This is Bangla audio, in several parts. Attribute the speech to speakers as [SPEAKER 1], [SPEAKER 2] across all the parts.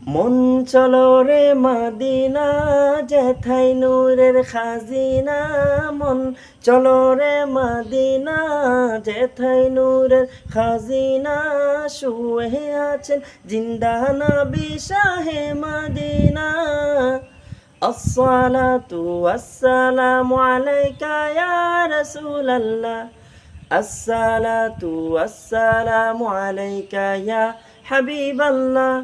[SPEAKER 1] মন চল রে মাদিনা যেথাই নূরের খাজিনা। মন চল রে মাদিনা যেথাই নূরের খাজিনা। শুয়ে আছেন জিন্দা নবী শাহে মাদিনা। আসসালাতু আসসালাম আলাইকা ইয়া রাসূলাল্লাহ। আসসালাতু আসসালাম আলাইকা ইয়া হাবিবাল্লাহ।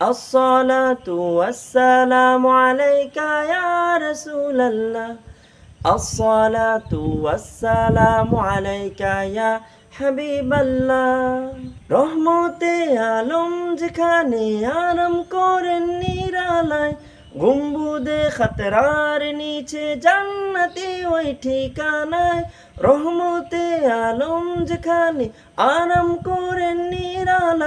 [SPEAKER 1] الصلاة والسلام عليك يا رسول الله الصلاة والسلام عليك يا হাবিব রহমতে আলম যেখানে আরাম করেন নিরালায় গম্বুদে খতরার নিচে জান্নাতি ওই ঠিকানায় রহমতে আলম যেখানে আরাম করেন নিরালায়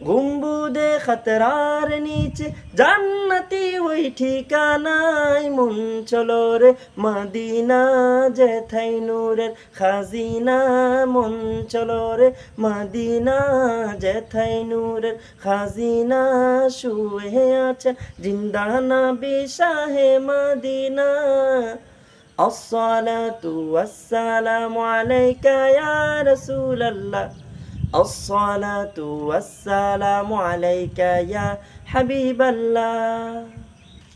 [SPEAKER 1] গম্বুদে খতরার নিচে জান্নাতি ওই ঠিকানায় মন চলো রে মাদিনা যেথাই নূরের খাজিনা মন চলো রে মাদিনা যেথাই নূরের খাজিনা শুয়ে আছেন জিন্দানা বিশাহে মাদিনা الصلاة والسلام عليك يا رسول الله الصلاة والسلام عليك يا حبيب الله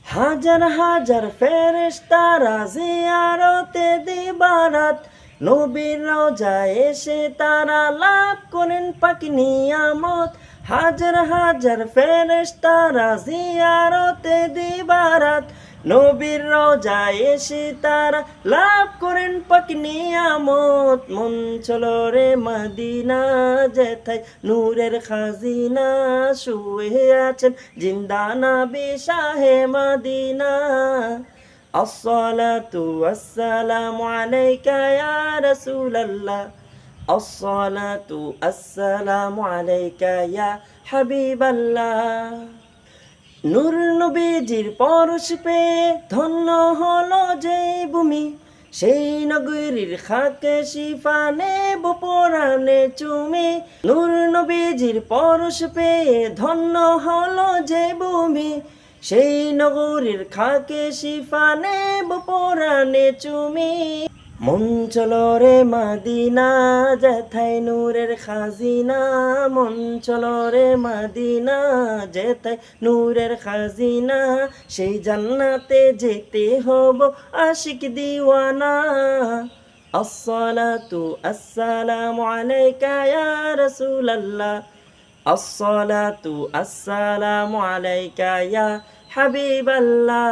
[SPEAKER 1] হাজার হাজার ফেরেশতারা জিয়ারতে দিবারাত নবীর রোজায় এসে তারা লাভ করেন পাক নিয়ামত হাজার হাজার ফেরেশতারা জিয়ারতে দিবারাত নবীর রোজায় এসে তারা লাভ করেন পাকি আমত মন চলো রে মদিনা, যেথায় নূরের খাজিনা শুয়ে আছেন জিন্দানা বিশাহে মদিনা। আসসালাতু আসসালামু আলাইকা ইয়া রাসূলাল্লাহ। আসসালাতু আসসালামু আলাইকা ইয়া হাবিবাল্লাহ। নূর নবীজির পরশ ধন্য হলো যে ভূমি। সেই নগরীর খাকে শিফানে বপরানে চুমি। নূর নবীজির পরশ পেয়ে ধন্য হলো যে ভূমি। সেই নগরীর খাকে শিফানে বপরানে চুমি। মন রে মাদিনা যেথাই নূরের খাজিনা। মন রে মাদিনা যেথাই নূরের খাজিনা। সেই জান্নাতে যেতে হব আশিক দিওয়ানা। আসসালাতু আসসালামু আলাইকা ইয়া রাসূলাল্লাহ। আসসালাতু আসসালামু আলাইকা ইয়া হাবিবাল্লাহ।